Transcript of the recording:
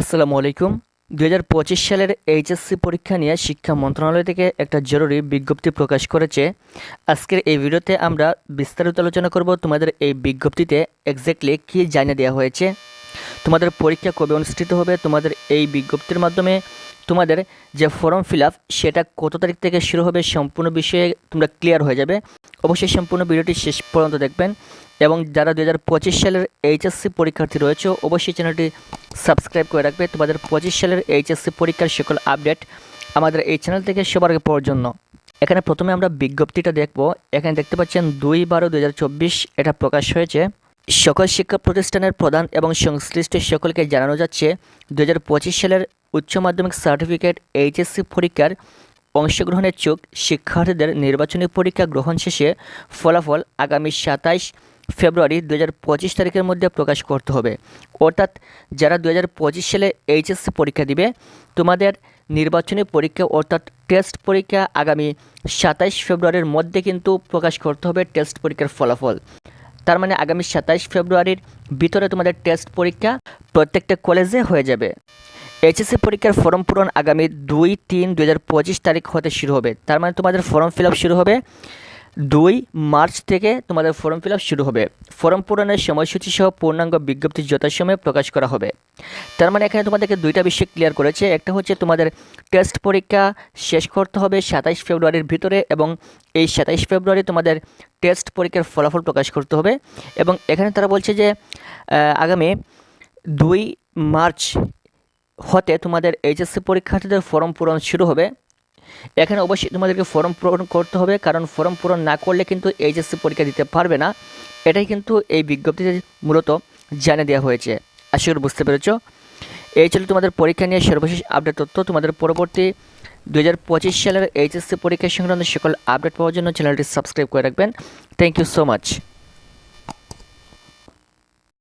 আসসালামু আলাইকুম। দু হাজার পঁচিশ সালের এইচএসসি পরীক্ষা নিয়ে শিক্ষা মন্ত্রণালয় থেকে একটা জরুরি বিজ্ঞপ্তি প্রকাশ করেছে। আজকের এই ভিডিওতে আমরা বিস্তারিত আলোচনা করব তোমাদের এই বিজ্ঞপ্তিতে এক্স্যাক্টলি কী জানিয়ে দেওয়া হয়েছে। তোমাদের পরীক্ষা কবে অনুষ্ঠিত হবে, তোমাদের এই বিজ্ঞপ্তির মাধ্যমে তোমাদের যে ফর্ম ফিল আপ সেটা কত তারিখ থেকে শুরু হবে সম্পূর্ণ বিষয়ে তোমরা ক্লিয়ার হয়ে যাবে। অবশ্যই সম্পূর্ণ ভিডিওটি শেষ পর্যন্ত দেখবেন। এবং যারা দু হাজার পঁচিশ সালের এইচএসসি পরীক্ষার্থী রয়েছে, অবশ্যই চ্যানেলটি সাবস্ক্রাইব করে রাখবে। তোমাদের পঁচিশ সালের এইচএসসি পরীক্ষার সকল আপডেট আমাদের এই চ্যানেল থেকে সবার আগে পাওয়ার জন্য। এখানে প্রথমে আমরা বিজ্ঞপ্তিটা দেখব। এখানে দেখতে পাচ্ছেন দুই বারো দু এটা প্রকাশ হয়েছে। সকল শিক্ষা প্রতিষ্ঠানের প্রধান এবং সংশ্লিষ্ট সকলকে জানানো যাচ্ছে দু হাজার পঁচিশ সালের উচ্চ মাধ্যমিক সার্টিফিকেট এইচএসসি পরীক্ষার অংশগ্রহণের চোখ শিক্ষার্থীদের নির্বাচনী পরীক্ষা গ্রহণ শেষে ফলাফল আগামী সাতাইশ ফেব্রুয়ারি দু পঁচিশ তারিখের মধ্যে প্রকাশ করতে হবে। অর্থাৎ যারা দু পঁচিশ সালে এইচএসসি পরীক্ষা দিবে, তোমাদের নির্বাচনী পরীক্ষা অর্থাৎ টেস্ট পরীক্ষা আগামী সাতাইশ ফেব্রুয়ারির মধ্যে কিন্তু প্রকাশ করতে হবে টেস্ট পরীক্ষার ফলাফল। তার মানে আগামী সাতাইশ ফেব্রুয়ারির ভিতরে তোমাদের টেস্ট পরীক্ষা প্রত্যেকটা কলেজে হয়ে যাবে। এইচএসসি পরীক্ষার ফর্ম পূরণ আগামী দুই তিন দু তারিখ হতে শুরু হবে। তার মানে তোমাদের ফর্ম ফিল শুরু হবে দুই মার্চ থেকে তোমাদের ফর্ম ফিল শুরু হবে। ফর্ম পূরণের সময়সূচি সহ পূর্ণাঙ্গ বিজ্ঞপ্তি যথাসময়ে প্রকাশ করা হবে। তার মানে এখানে তোমাদেরকে দুইটা বিষয় ক্লিয়ার করেছে। একটা হচ্ছে তোমাদের টেস্ট পরীক্ষা শেষ করতে হবে সাতাইশ ফেব্রুয়ারির ভিতরে এবং এই সাতাইশ ফেব্রুয়ারি তোমাদের টেস্ট পরীক্ষার ফলাফল প্রকাশ করতে হবে এবং এখানে তারা বলছে যে আগামী দুই মার্চ হতে তোমাদের এইচএসসি পরীক্ষার্থীদের ফর্ম পূরণ শুরু হবে। এখানে অবশ্যই তোমাদেরকে ফর্ম পূরণ করতে হবে, কারণ ফর্ম পূরণ না করলে কিন্তু এইচএসসি পরীক্ষা দিতে পারবে না। এটাই কিন্তু এই বিজ্ঞপ্তিতে মূলত জানিয়ে দেওয়া হয়েছে। আশা করি বুঝতে পেরেছ। এই ছিল তোমাদের পরীক্ষা নিয়ে সর্বশেষ আপডেট তথ্য। তোমাদের পরবর্তী দু হাজার পঁচিশ সালের এইচএসসি পরীক্ষা সংক্রান্ত সকল আপডেট পাওয়ার জন্য চ্যানেলটি সাবস্ক্রাইব করে রাখবেন। Thank you so much